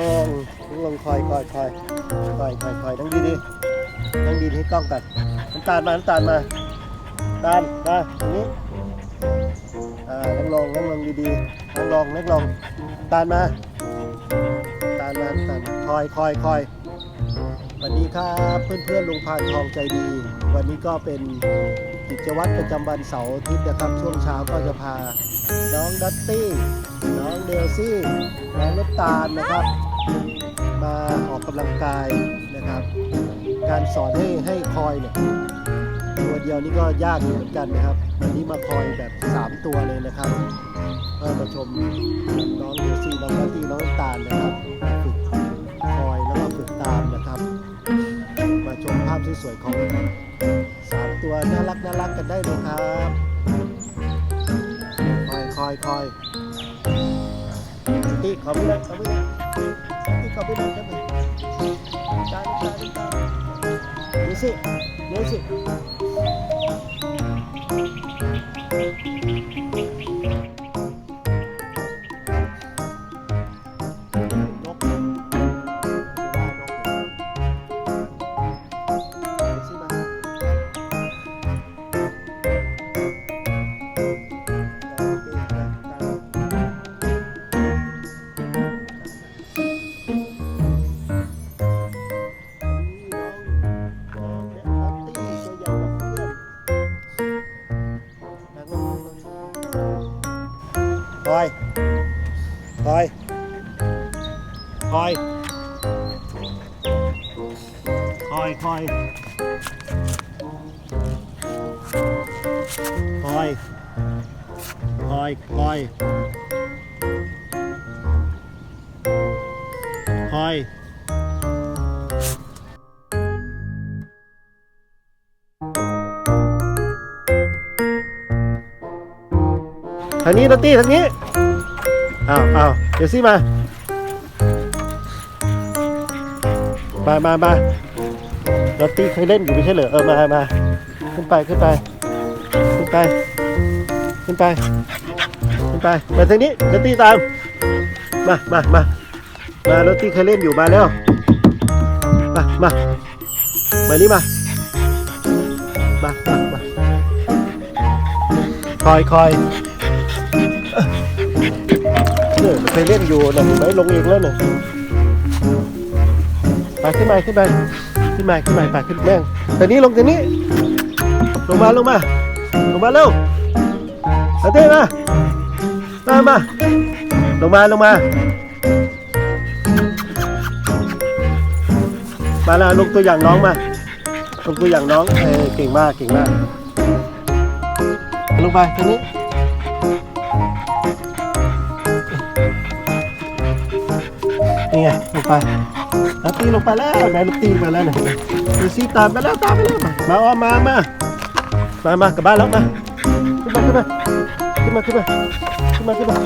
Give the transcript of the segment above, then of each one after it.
ลงนั่งลงคอยคอยคอยคอยคอยคอยนั่งดีดีนั่งดีให้กล้องกันน้ำตาลมาน้ำตาลมาตาลมาตรงนี้อ่านั่งลงนั่งลงดีๆนั่งลงนั่งลงตาลมาตาลมาตาลคอยคอยคอยวัสดีครับเพื่อนเพื่อนลุงพานทองใจดี วันนี้ก็เป็น กิจวัตรประจำวันเสาร์อาทิตย์นะครับ ช่วงเช้าก็จะพาน้องดัตตี้ น้องเดลซี่น้องน้ำตาลนะครับ มาออกกำลังกายนะครับ การสอนให้ให้คอยเนี่ยตัวเดียวนี่ก็ยากอยู่เหมือนกันนะครับวันนี้มาคอยแบบ 3 ตัวเลยนะครับก็มาชมน้องเดลซี่น้องดัตตี้น้องน้ำตาลนะครับฝึกคอยแล้วก็ฝึกตามนะครับ มาชมภาพสวยๆของ ตัวน่ารักน่ารักกันได้เลยครับคอยคอยคอยตีขอไม่ได้ขอไม่ได้ตีขอไม่ได้ครับจานจานจาดูสิดูสิ ลอยลอยคอยคอยคอยคอยคอยคอยคอยทางนี้ดนตรีทางนี้ อ้าวอ้าวเดี๋ยวสิมา มามามาดนตรีเคยเล่นอยู่ไม่ใช่เหรอ เออ มามาขึ้นไป ขึ้นไป ขึ้นไป ขึ้นไป ขึ้นไป มาทางนี้ดนตรีตาม มา มา มา มาดนตรีเคยเล่นอยู่มาแล้ว มา มา มานี่มา มา มา มา คอยคอย เนี่ยเคยเล่นอยู่นะเห็นไหมลงเองแล้วเนี่ยไปขึ้นมาขึ้นไปขึ้นมาขึ้นมาไปขึ้นแม่งแต่นี้ลงแต่นี้ ลงมาลงมา ลงมาเร็วเอาเต้มามามาลงมาลงมา มาแล้วลงตัวอย่างน้องมาลงตัวอย่างน้องเออเก่งมากเก่งมากลงไปตรงนี้ นี่ไงลงไปแล้วตีลงไปแล้วไหนลูกตีไปแล้วเนี่ยดูซีตามไปแล้วตามไปแล้วมามาอ้อมมามา มามากลับบ้านแล้วมาขึ้นมาขึ้นมาขึ้นมาขึ้นมาขึ้นมาขึ้นมา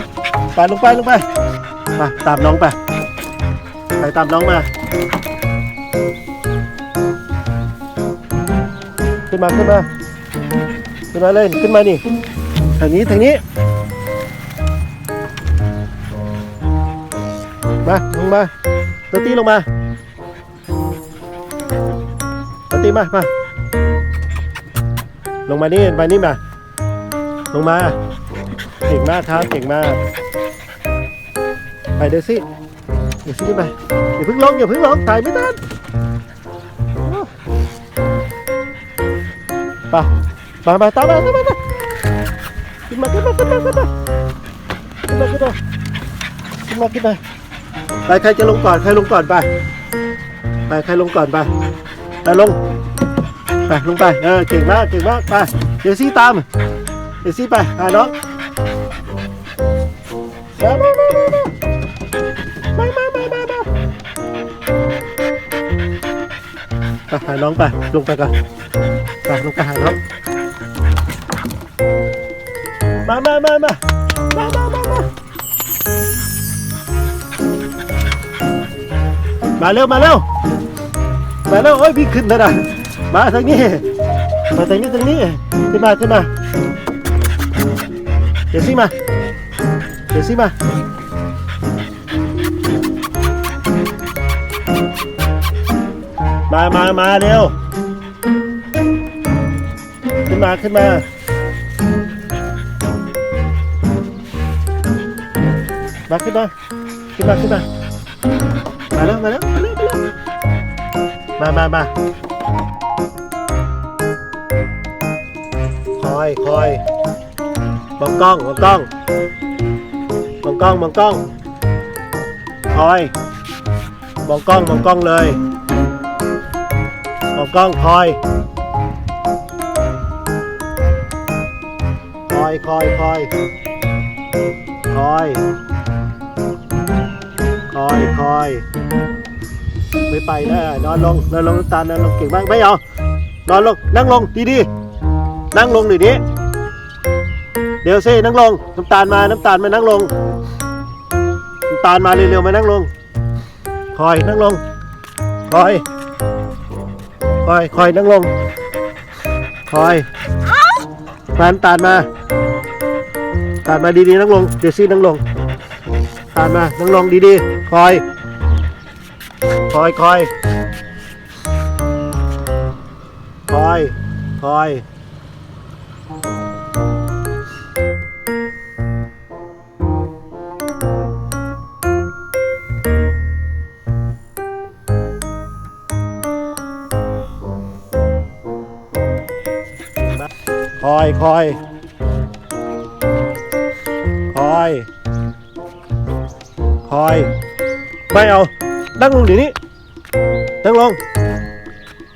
ไปลงไปลงไปมาตามน้องไปไปตามน้องมา ขึ้นมาขึ้นมาขึ้นมาเลยขึ้นมานี่ทางนี้ทางนี้ มาลงมาเตอร์ตีลงมาเตอร์ตีมามาลงมานี่มานี่มา ลงมา เก่งมากครับ เก่งมาก ไปเดี๋ยวสิเดี๋ยวสิที่ไปอย่าเพิ่งลงอย่าเพิ่งลงถ่ายไม่ทันไปมามาตามมาตามมาขึ้นมาขึ้นมาขึ้นมาขึ้นมาขึ้นมาขึ้นมาขึ้นมา ไปใครจะลงก่อนใครลงก่อนไป ไปใครลงก่อนไปไปลงไปลงไปเออเก่งมากเก่งมากไปเดี๋ยวซี่ตามเดี๋ยวซี่ไปหาน้องมามามามามามามามามาไปหาน้องไปลงไปก่อนไปลงไปหาน้องมามามามา มาเร็วมาเร็วมาเร็วโอ้ยพี่ขึ้นนะนะมาทางนี้มาทางนี้ทางนี้ขึ้นมาขึ้นมาเดี๋ยวสิมาเดี๋ยวสิมามามามาเร็วขึ้นมาขึ้นมามาขึ้นมาขึ้นมาขึ้นมา มาแล้วมาแล้วมาแล้วมามามามาคอยคอยมองกล้องมองกล้องมองกล้องมองกล้องคอยมองกล้องมองกล้องเลยมองกล้องคอยคอยคอยคอยคอย คอยคอยไม่ไปนะนอนลงนอนลงน้ำตาลนอนลงเก่งมากไม่เอานอนลงนั่งลงดีดีๆนั่งลงหน่อยดิเดี๋ยวซินั่งลงน้ำตาลมาน้ำตาลมานั่งลงน้ำตาลมาเร็วๆมานั่งลง คอยนั่งลง คอย คอยคอยนั่งลง คอยมาน้ำตาลมาตาลมาดีๆนั่งลงเดี๋ยวซี่นั่งลง ตาลมานั่งลงดีๆ คอย คอยคอยคอยคอยคอยคอยคอย อย ไม่เอา นั่งลงเดี๋ยวนี้ นั่งลง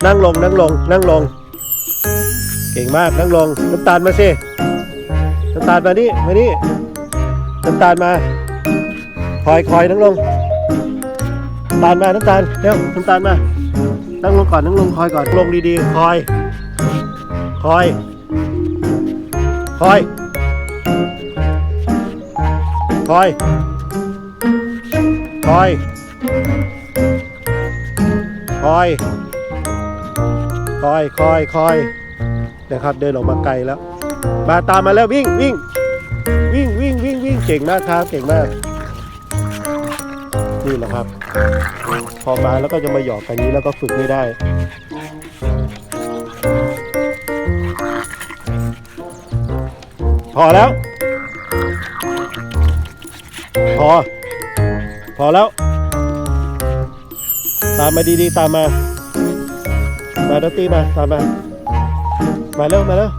นั่งลง นั่งลง นั่งลง เก่งมาก นั่งลง น้ำตาลมาสิ น้ำตาลมานี่ มานี่ น้ำตาลมา คอยคอยนั่งลง น้ำตาลมา น้ำตาล เร็ว น้ำตาลมา นั่งลงก่อน นั่งลง คอยก่อน ลงดีๆ คอย คอย คอย คอย คอย คอย คอย คอย คอยนะครับ เดินออกมาไกลแล้ว มาตามมาแล้ววิ่งวิ่งวิ่งวิ่งวิ่งวิ่งเก่งมากครับเก่งมาก นี่แหละครับ พอมาแล้วก็จะมาหยอกกันนี้แล้วก็ฝึกไม่ได้พอแล้ว พอ พอแล้ว ตามมาดีๆ ตามมา มาดนตรีมาตามมา มาเร็วมาเร็ว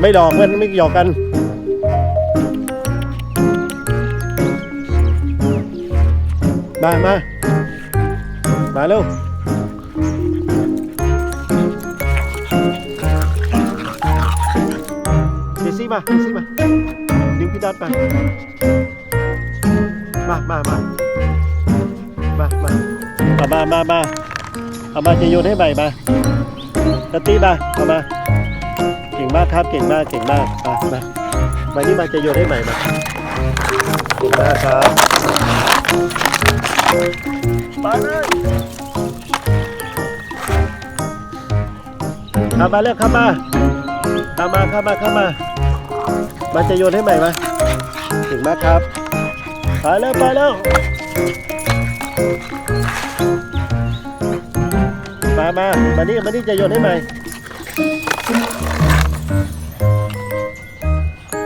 ไม่ดอกเพื่อนไม่หยอกกันมามา มาเร็วเจสซี่มาเจสซี่มา ดึงพี่ดัดมา มามามา มามาเอามามามาเอามาจะโยนให้ใหม่มาตตีมาเอามา เก่งมากครับ เก่งมาก เก่งมาก มามามานี่มาจะโยนให้ใหม่มา เก่งมากครับมาเลยเข้ามาเร็วเข้ามาเข้ามาเข้ามาเข้ามามาจะโยนให้ใหม่มา เก่งมากครับ ไปแล้วไปแล้ว มามามานี่มานี่จะโยนให้ใหม่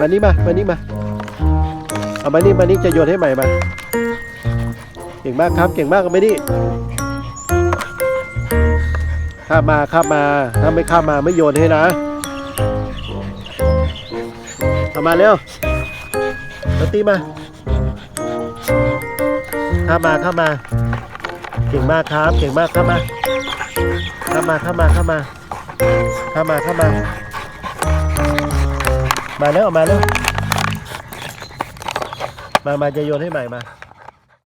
มานี่มา มานี่มา เอามานี่มานี่จะโยนให้ใหม่มา เก่งมากครับ เก่งมากเอามานี่ข้ามาข้ามา ถ้าไม่ข้ามาไม่โยนให้นะ เอามาเร็วตีมา ข้ามาเข้ามา เก่งมากครับ เก่งมากเข้ามา เข้ามาเข้ามาเข้ามา เข้ามมาข้ามา มาแล้วออกมาแล้วมามาจะโยนให้ใหม่มา